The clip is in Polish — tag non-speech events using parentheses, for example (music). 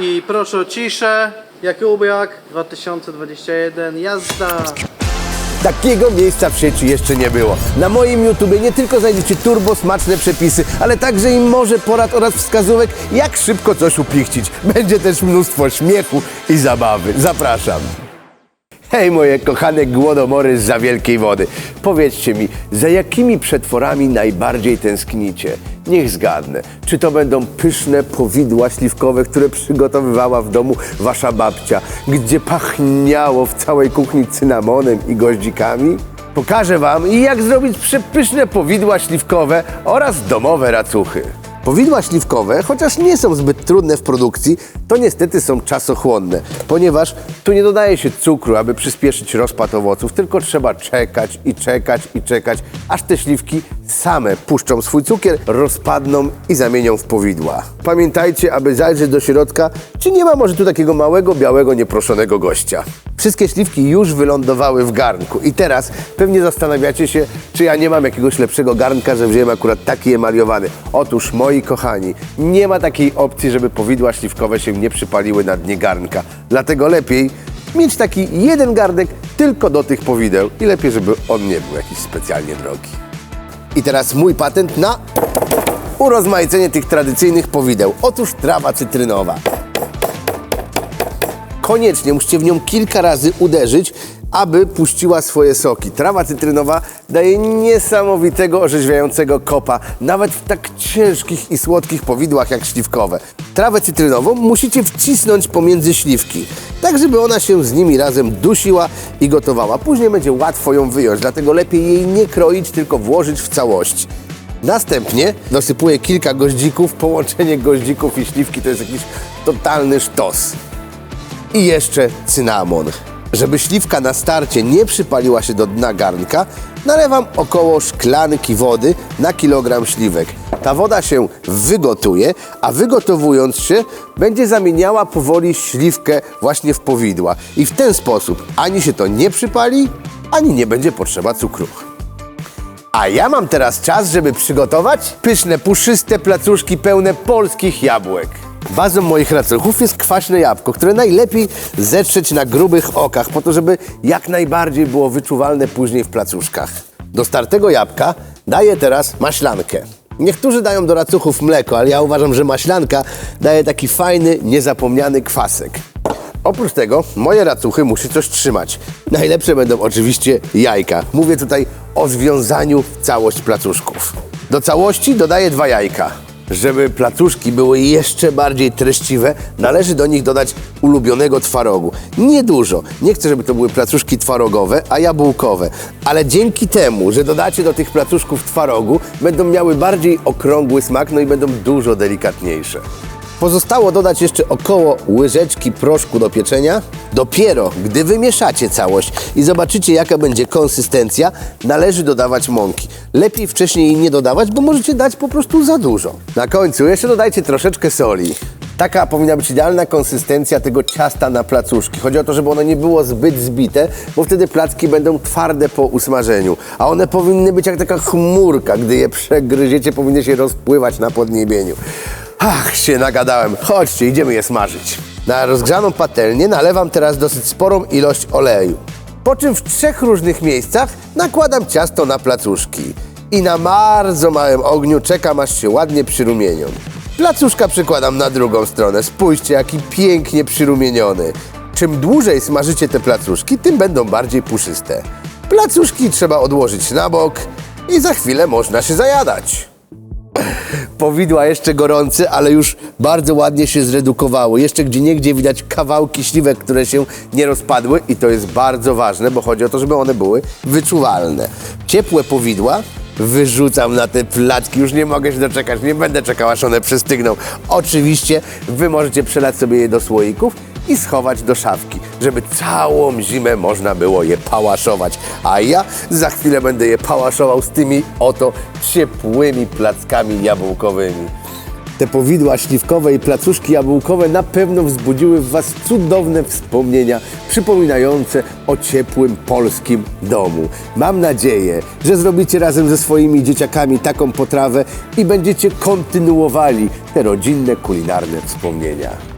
I proszę o ciszę. Jakubiak 2021, jazda. Takiego miejsca w sieci jeszcze nie było. Na moim YouTubie nie tylko znajdziecie turbo smaczne przepisy, ale także i morze porad oraz wskazówek, jak szybko coś upichcić. Będzie też mnóstwo śmiechu i zabawy. Zapraszam. Hej moje kochane głodomory z za wielkiej wody. Powiedzcie mi, za jakimi przetworami najbardziej tęsknicie? Niech zgadnę. Czy to będą pyszne powidła śliwkowe, które przygotowywała w domu wasza babcia, gdzie pachniało w całej kuchni cynamonem i goździkami? Pokażę wam, jak zrobić przepyszne powidła śliwkowe oraz domowe racuchy. Powidła śliwkowe, chociaż nie są zbyt trudne w produkcji, to niestety są czasochłonne, ponieważ tu nie dodaje się cukru, aby przyspieszyć rozpad owoców, tylko trzeba czekać i czekać i czekać, aż te śliwki same puszczą swój cukier, rozpadną i zamienią w powidła. Pamiętajcie, aby zajrzeć do środka, czy nie ma może tu takiego małego, białego, nieproszonego gościa. Wszystkie śliwki już wylądowały w garnku i teraz pewnie zastanawiacie się, czy ja nie mam jakiegoś lepszego garnka, że wziąłem akurat taki emaliowany. Otóż, moi kochani, nie ma takiej opcji, żeby powidła śliwkowe się nie przypaliły na dnie garnka. Dlatego lepiej mieć taki jeden garnek tylko do tych powideł i lepiej, żeby on nie był jakiś specjalnie drogi. I teraz mój patent na urozmaicenie tych tradycyjnych powideł. Otóż trawa cytrynowa koniecznie musicie w nią kilka razy uderzyć, aby puściła swoje soki. Trawa cytrynowa daje niesamowitego, orzeźwiającego kopa, nawet w tak ciężkich i słodkich powidłach jak śliwkowe. Trawę cytrynową musicie wcisnąć pomiędzy śliwki, tak żeby ona się z nimi razem dusiła i gotowała. Później będzie łatwo ją wyjąć, dlatego lepiej jej nie kroić, tylko włożyć w całość. Następnie dosypuję kilka goździków. Połączenie goździków i śliwki to jest jakiś totalny sztos i jeszcze cynamon. Żeby śliwka na starcie nie przypaliła się do dna garnka, nalewam około szklanki wody na kilogram śliwek. Ta woda się wygotuje, a wygotowując się będzie zamieniała powoli śliwkę właśnie w powidła. I w ten sposób ani się to nie przypali, ani nie będzie potrzeba cukru. A ja mam teraz czas, żeby przygotować pyszne, puszyste placuszki pełne polskich jabłek. Bazą moich racuchów jest kwaśne jabłko, które najlepiej zetrzeć na grubych okach, po to, żeby jak najbardziej było wyczuwalne później w placuszkach. Do startego jabłka daję teraz maślankę. Niektórzy dają do racuchów mleko, ale ja uważam, że maślanka daje taki fajny, niezapomniany kwasek. Oprócz tego moje racuchy musi coś trzymać. Najlepsze będą oczywiście jajka. Mówię tutaj o związaniu w całość placuszków. Do całości dodaję dwa jajka. Żeby placuszki były jeszcze bardziej treściwe, należy do nich dodać ulubionego twarogu. Niedużo. Nie chcę, żeby to były placuszki twarogowe, a jabłkowe. Ale dzięki temu, że dodacie do tych placuszków twarogu, będą miały bardziej okrągły smak, no i będą dużo delikatniejsze. Pozostało dodać jeszcze około łyżeczki proszku do pieczenia. Dopiero gdy wymieszacie całość i zobaczycie jaka będzie konsystencja, należy dodawać mąki. Lepiej wcześniej jej nie dodawać, bo możecie dać po prostu za dużo. Na końcu jeszcze dodajcie troszeczkę soli. Taka powinna być idealna konsystencja tego ciasta na placuszki. Chodzi o to, żeby ono nie było zbyt zbite, bo wtedy placki będą twarde po usmażeniu. A one powinny być jak taka chmurka. Gdy je przegryziecie, powinny się rozpływać na podniebieniu. Ach, się nagadałem. Chodźcie, idziemy je smażyć. Na rozgrzaną patelnię nalewam teraz dosyć sporą ilość oleju. Po czym w trzech różnych miejscach nakładam ciasto na placuszki. I na bardzo małym ogniu czekam, aż się ładnie przyrumienią. Placuszka przykładam na drugą stronę. Spójrzcie, jaki pięknie przyrumieniony. Czym dłużej smażycie te placuszki, tym będą bardziej puszyste. Placuszki trzeba odłożyć na bok i za chwilę można się zajadać. (coughs) Powidła jeszcze gorące, ale już bardzo ładnie się zredukowały. Jeszcze gdzie niegdzie widać kawałki śliwek, które się nie rozpadły i to jest bardzo ważne, bo chodzi o to, żeby one były wyczuwalne. Ciepłe powidła wyrzucam na te placki. Już nie mogę się doczekać, nie będę czekał, aż one przystygną. Oczywiście wy możecie przelać sobie je do słoików i schować do szafki, żeby całą zimę można było je pałaszować. A ja za chwilę będę je pałaszował z tymi oto ciepłymi plackami jabłkowymi. Te powidła śliwkowe i placuszki jabłkowe na pewno wzbudziły w Was cudowne wspomnienia przypominające o ciepłym polskim domu. Mam nadzieję, że zrobicie razem ze swoimi dzieciakami taką potrawę i będziecie kontynuowali te rodzinne kulinarne wspomnienia.